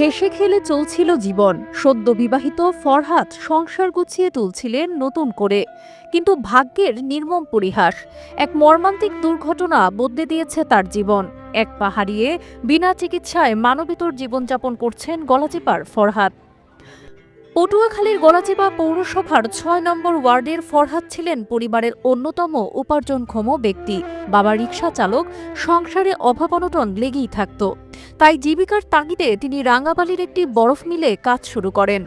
হেসে খেলে চলছিল জীবন। সদ্য বিবাহিত ফরহাদ সংসার গুছিয়ে তুলছিলেন নতুন করে। কিন্তু ভাগ্যের নির্মম পরিহাস, এক মর্মান্তিক দুর্ঘটনা বদলে দিয়েছে তার জীবন। এক পাহাড়িয়ে বিনা চিকিৎসায় মানবিতর জীবনযাপন করছেন গলাচিপার ফরহাদ। পটুয়াখালীর গলাচিপা পৌরসভার ছয় নম্বর ওয়ার্ডের ফরহাদ ছিলেন পরিবারের অন্যতম উপার্জনক্ষম ব্যক্তি। বাবা রিকশা চালক, সংসারে অভাব অনটন লেগেই থাকত। তাই জীবিকার তাগিদে তিনি রাঙ্গাবালির একটি বরফ মিলে কাজ শুরু করেন।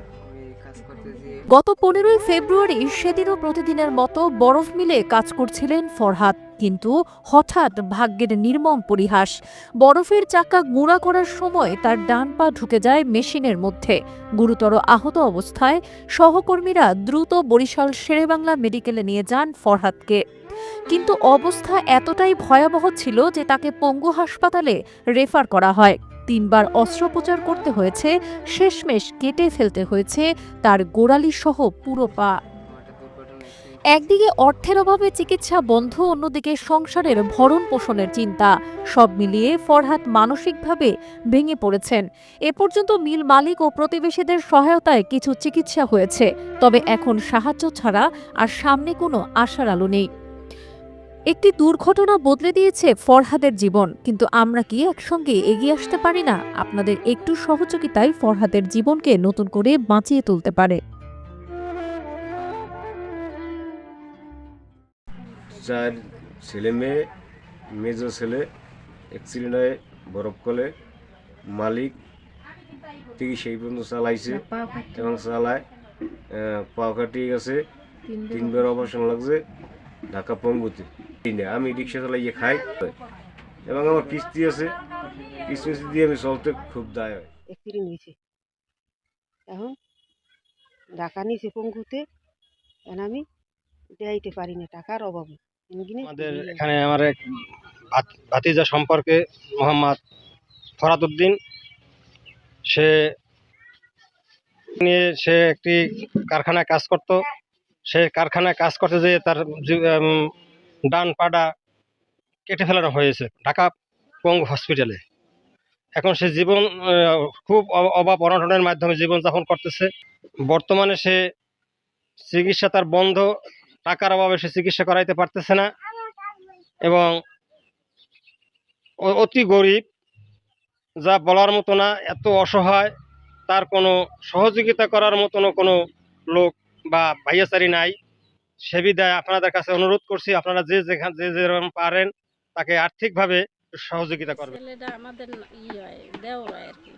গত পনেরোই ফেব্রুয়ারি সেদিনও প্রতিদিনের মতো বরফ মিলে কাজ করছিলেন ফরহাদ। কিন্তু হঠাৎ ভাগ্যের নির্মম পরিহাস। বরফের চাকা গুঁড়া করার সময় তার ডান পা ঢুকে যায় মেশিনের মধ্যে। গুরুতর আহত অবস্থায় সহকর্মীরা দ্রুত বরিশাল শেরেবাংলা মেডিকেলে নিয়ে যান ফরহাদকে। কিন্তু অবস্থা এতটাই ভয়াবহ ছিল যে তাকে পঙ্গু হাসপাতালে রেফার করা হয়। তিনবার অস্ত্রোপচার করতে হয়েছে, শেষমেশ কেটে ফেলতে হয়েছে তার গোড়ালি সহ পুরো পা। একদিকে অর্থের অভাবে চিকিৎসা বন্ধ, অন্যদিকে সংসারের ভরণ পোষণের চিন্তা। সব মিলিয়ে ফরহাদ মানসিকভাবে ভেঙে পড়েছেন। এ পর্যন্ত মিল মালিক ও প্রতিবেশীদের সহায়তায় কিছু চিকিৎসা হয়েছে, তবে এখন সাহায্য ছাড়া আর সামনে কোনো আশার আলো নেই। একটি দুর্ঘটনা বদলে দিয়েছে ফরহাদের জীবন, কিন্তু আমরা কি একসঙ্গে এগিয়ে আসতে পারি না? আপনাদের একটু সহযোগিতায় ফরহাদের জীবনকে নতুন করে বাঁচিয়ে তুলতে পারে। চার ছেলে মেয়ে মেজো ছেলে অ্যাক্সিডেন্ট হয়ে বরফ কলে মালিক থেকে সেই পর্যন্ত চালাইছে এবং চালায়। পাও কাটিয়ে গেছে। তিনবার অপারেশন লাগছে ঢাকা পঙ্গুতে। তিনে আমি রিক্সা চালাইয়ে খাই। এবং আমার কিস্তি আছে। কিস্তি দিয়ে আমি চলতে খুব দায় হয়। অ্যাক্সিডেন্ট হয়েছে এখন ঢাকা নিয়েছে পঙ্গুতে। এখন আমি দেয়াইতে পারি না টাকার অভাবে। আমাদের এখানে আমার এক ভাতিজা সম্পর্কে মোহাম্মদ ফরাদউদ্দিন। সে নিয়ে সে একটি কারখানায় কাজ করত। সে কারখানায় কাজ করতে যেয়ে তার ডান পাটা কেটে ফেলানো হয়েছে ঢাকা পঙ্গু হসপিটালে। এখন সে জীবন খুব অভাব অনটনের মাধ্যমে জীবনযাপন করতেছে। বর্তমানে সে চিকিৎসা তার বন্ধ টাকার অভাবে সে চিকিৎসা করাইতে পারতেছে না। এবং অতি গরিব, যা বলার মতো না, এত অসহায়, তার কোনো সহযোগিতা করার মতনও কোনো লোক বা ভাইয়াচারি নাই। সে বিদায় আপনাদের কাছে অনুরোধ করছি, আপনারা যে যেখানে যে যেরকম পারেন, তাকে আর্থিকভাবে সহযোগিতা করবেন। ছেলেটা আমাদের হয় দেওর হয় আর কি।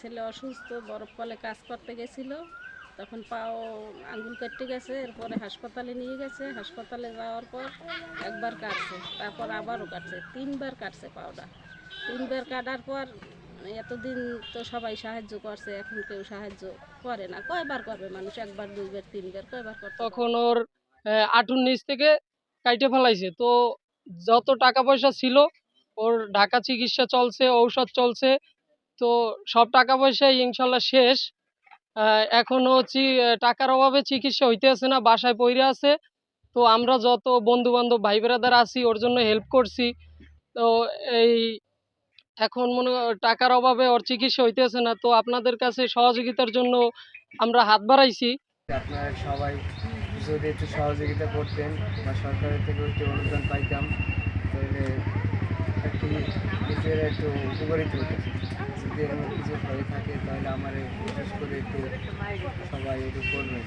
ছেলে অসুস্থ, বরফ কলে কাজ করতে গেছিল। তখন পাও আঙ্গুল কেটে গেছে, এরপরে হাসপাতালে নিয়ে গেছে। হাসপাতালে যাওয়ার পর একবার কাটছে, তারপর আবারও কাটছে, তিনবার কাটছে পাওটা তিনবার কাটার পর এতদিন তো সবাই সাহায্য করছে, এখন কেউ সাহায্য করে না। কয়বার করবে মানুষ? একবার, দুইবার, তিনবার, কয়বার করবে তখন ওর আঁটুর নিচ থেকে কাইটে ফেলাইছে। তো যত টাকা পয়সা ছিল, ওর ঢাকা চিকিৎসা চলছে, ঔষধ চলছে, তো সব টাকা পয়সা ইনশাল্লাহ শেষ। এখনও চি- টাকার অভাবে চিকিৎসা হইতে আছে না, বাসায় পইরে আছে তো আমরা যত বন্ধু বান্ধব ভাই বেড়াদার আছি, ওর জন্য হেল্প করছি। তো এই এখন মনে টাকার অভাবে ওর চিকিৎসা হইতেছে না। তো আপনাদের কাছে সহযোগিতার জন্য আমরা হাত বাড়াইছি। আপনারা সবাই যদি একটু সহযোগিতা করতেন, বা সরকারের থেকে একটু অনুদান পাইতাম, তাহলে একটু নিজেরা একটু উপকারিত হতো যদি এরকম কিছু হয়ে থাকে তাহলে আমার বিশেষ করে একটু সবাই একটু করবেন